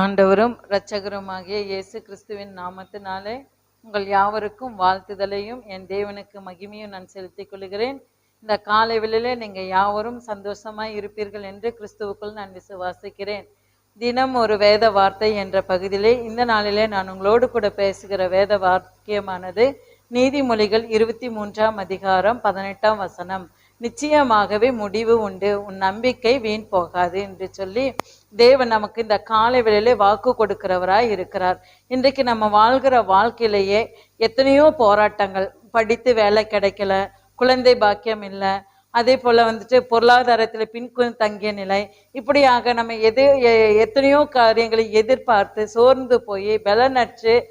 ஆண்டவரும் இரட்சகருமாகிய இயேசு கிறிஸ்துவின் நாமத்தினாலே உங்கள் யாவருக்கும் வாழ்த்துதலையும் என் தேவனுக்கு மகிமையும் நான் செலுத்திக் கொள்கிறேன். இந்த காலை வேளையிலே நீங்கள் யாவரும் சந்தோஷமாய் இருப்பீர்கள் என்று கிறிஸ்துவுக்குள் நான் விசுவாசிக்கிறேன். தினம் ஒரு வேத வார்த்தை என்ற பகுதியிலே இந்த நாளிலே நான் உங்களோடு கூட பேசுகிற வேத வாக்கியமானது நீதிமொழிகள் இருபத்தி மூன்றாம் அதிகாரம் பதினெட்டாம் வசனம். நிச்சயமாகவே முடிவு உண்டு. உன் நம்பிக்கை வீண் போகாது என்று சொல்லி தேவன் நமக்கு இந்த காலை வேளையிலே வாக்கு கொடுக்கிறவராய் இருக்கிறார். இன்றைக்கு நம்ம வாழ்கிற வாழ்க்கையிலேயே எத்தனையோ போராட்டங்கள். படித்து வேலை கிடைக்கல குழந்தை பாக்கியம் இல்லை அதே போல் வந்துட்டு பொருளாதாரத்தில் பின்குன் தங்கிய நிலை. இப்படியாக நம்ம எது எ- எத்தனையோ காரியங்களை எதிர்பார்த்து சோர்ந்து போய் பலனற்று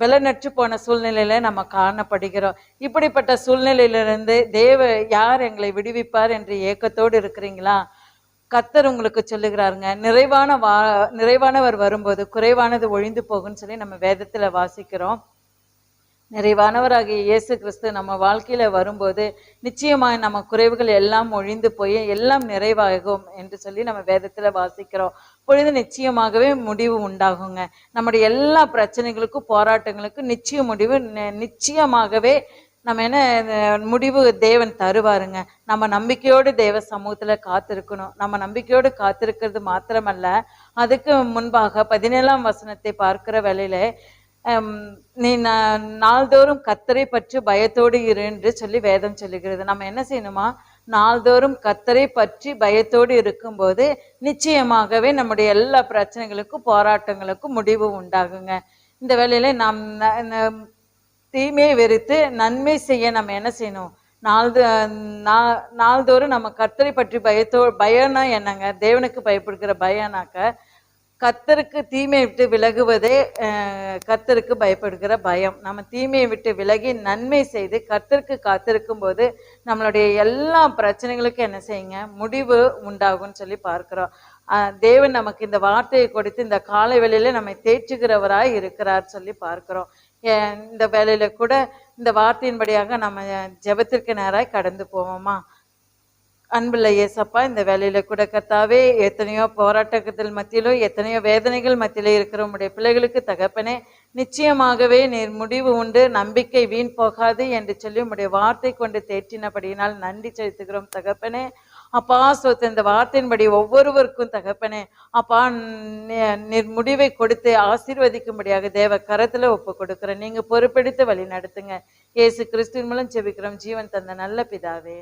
விலநற்று போன சூழ்நிலையில நம்ம காணப்படுகிறோம். இப்படிப்பட்ட சூழ்நிலையிலிருந்து தேவ யார் எங்களை விடுவிப்பார் என்று ஏக்கத்தோடு இருக்கிறீங்களா? கத்தர் உங்களுக்கு சொல்லுகிறாருங்க நிறைவான வா நிறைவானவர் வரும்போது குறைவானது ஒழிந்து போகும்னு சொல்லி நம்ம வேதத்தில் வாசிக்கிறோம். நிறைவானவராகிய இயேசு கிறிஸ்து நம்ம வாழ்க்கையில வரும்போது நிச்சயமாக நம்ம குறைவுகள் எல்லாம் ஒழிந்து போய் எல்லாம் நிறைவாகும் என்று சொல்லி நம்ம வேதத்துல வாசிக்கிறோம். பொழுது நிச்சயமாகவே முடிவு உண்டாகுங்க. நம்முடைய எல்லா பிரச்சனைகளுக்கும் போராட்டங்களுக்கும் நிச்சய முடிவு நி- நிச்சயமாகவே நம்ம என்ன முடிவு தேவன் தருவாருங்க. நம்ம நம்பிக்கையோடு தேவ சமூகத்துல காத்திருக்கணும். நம்ம நம்பிக்கையோடு காத்திருக்கிறது மாத்திரமல்ல அதுக்கு முன்பாக பதினேழாம் வசனத்தை பார்க்கிற வேலையில நீ நாள்தோறும் கத்தரை பற்றி பயத்தோடு இரு என்று சொல்லி வேதம் சொல்லுகிறது. நம்ம என்ன செய்யணுமா? நாள்தோறும் கத்தரை பற்றி பயத்தோடு இருக்கும்போது நிச்சயமாகவே நம்முடைய எல்லா பிரச்சனைகளுக்கும் போராட்டங்களுக்கும் முடிவு உண்டாகுங்க. இந்த வேலையில நாம் தீமையை வெறுத்து நன்மை செய்ய நம்ம என்ன செய்யணும்? நாள்து நா- நாள்தோறும் நம்ம கத்தரை பற்றி பயத்தோ பயம்னா என்னங்க? தேவனுக்கு பயப்படுகிற பயம்னாக்க கத்தருக்கு தீமையை விட்டு விலகுவதே கத்தருக்கு கர்த்தருக்கு பயப்படுகிற பயம். நம்ம தீமையை விட்டு விலகி நன்மை செய்து கர்த்தருக்கு காத்திருக்கும் போது நம்மளுடைய எல்லா பிரச்சனைகளுக்கும் என்ன செய்யுங்க? முடிவு உண்டாகும்னு சொல்லி பார்க்குறோம். தேவன் நமக்கு இந்த வார்த்தையை கொடுத்து இந்த காலை வேளையில நம்மை தேற்றுகிறவராய் இருக்கிறார் சொல்லி பார்க்கிறோம். இந்த வேலையில கூட இந்த வார்த்தையின்படியாக நம்ம ஜெபத்திற்கு நேராய் கடந்து போவோமா? அன்புள்ள இயேசப்பா இந்த வேலையில கூட கர்த்தாவே எத்தனையோ போராட்டத்தில் மத்தியிலும் எத்தனையோ வேதனைகள் மத்தியில இருக்கிற உம்முடைய பிள்ளைகளுக்கு தகப்பனே நிச்சயமாகவே நீர் முடிவு உண்டு நம்பிக்கை வீண் போகாது என்று சொல்லி உம்முடைய வார்த்தை கொண்டு தேற்றினபடியினால் நன்றி செலுத்துகிறோம் தகப்பனே. அப்பா சொத்து இந்த வார்த்தையின்படி ஒவ்வொருவருக்கும் தகப்பனே அப்பா நீர் முடிவை கொடுத்து ஆசீர்வதிக்கும்படியாக தேவ கரத்துல ஒப்பு கொடுக்குறேன். நீங்க பொறுப்பெடுத்து வழி நடத்துங்க. ஏசு கிறிஸ்துவின் மூலம் ஜெபிக்கிறோம். ஜீவன் தந்த நல்ல பிதாவே.